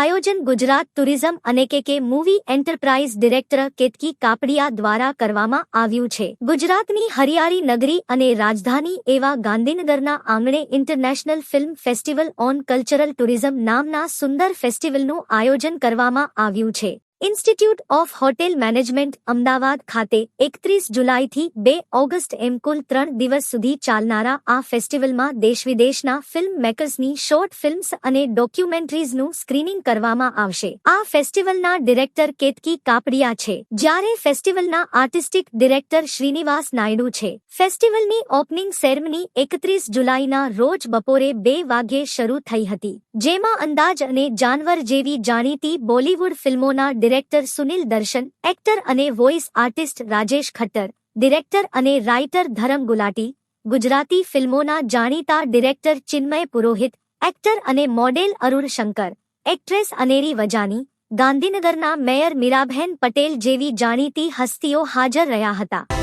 આયોજન ગુજરાત ટુરિઝમ અને K K movie enterprise director Ketki Kapadia દ્વારા કરવામાં આવ્યું છે. ગુજરાતની હરિયાળી નગરી અને રાજધાની એવા ગાંધીનગરના આંગણે international film festival on cultural tourism નામના સુંદર ફેસ્ટિવલનું આયોજન કરવામાં આવ્યું છે. Institute of hotel management, Ahmedabad ખાતે એકત્રીસ જુલાઈથી બે ઓગસ્ટ એમ કુલ ત્રણ દિવસ સુધી ચાલનારા આ ફેસ્ટિવલમાં દેશવિદેશના ફિલ્મ મેકર્સની શોર્ટ ફિલ્મ્સ અને ડોક્યુમેન્ટરીઝનું સ્ક્રીનિંગ કરવામાં આવશે. આ ફેસ્ટિવલના ડિરેક્ટર કેતકી કાપડિયા છે. જ્યારે ફેસ્ટિવલના આર્ટિસ્ટિક ડિરેક્ટર શ્રીનિવાસ નાયડુ છે. ફેસ્ટિવલની ઓપનિંગ સેરેમની એકત્રીસ જુલાઈના રોજ બપોરે બે વાગ્યે શરૂ થઈ હતી. જેમાં અંદાજ અને જાનવર જેવી જાણીતી બોલીવુડ ફિલ્મોના ડિરેક્ટર સુનિલ દર્શન, એક્ટર અને voice artist Rajesh Khattar, director અને રાઇટર ધરમ ગુલાટી, ગુજરાતી ફિલ્મોના જાણીતા ડિરેક્ટર ચિન્મય પુરોહિત, એક્ટર અને મોડેલ અરુણ શંકર, એક્ટ્રેસ અનેરી વજાની, ગાંધીનગરના મેયર મીરાબહેન પટેલ જેવી જાણીતી હસ્તીઓ હાજર રહ્યા હતા.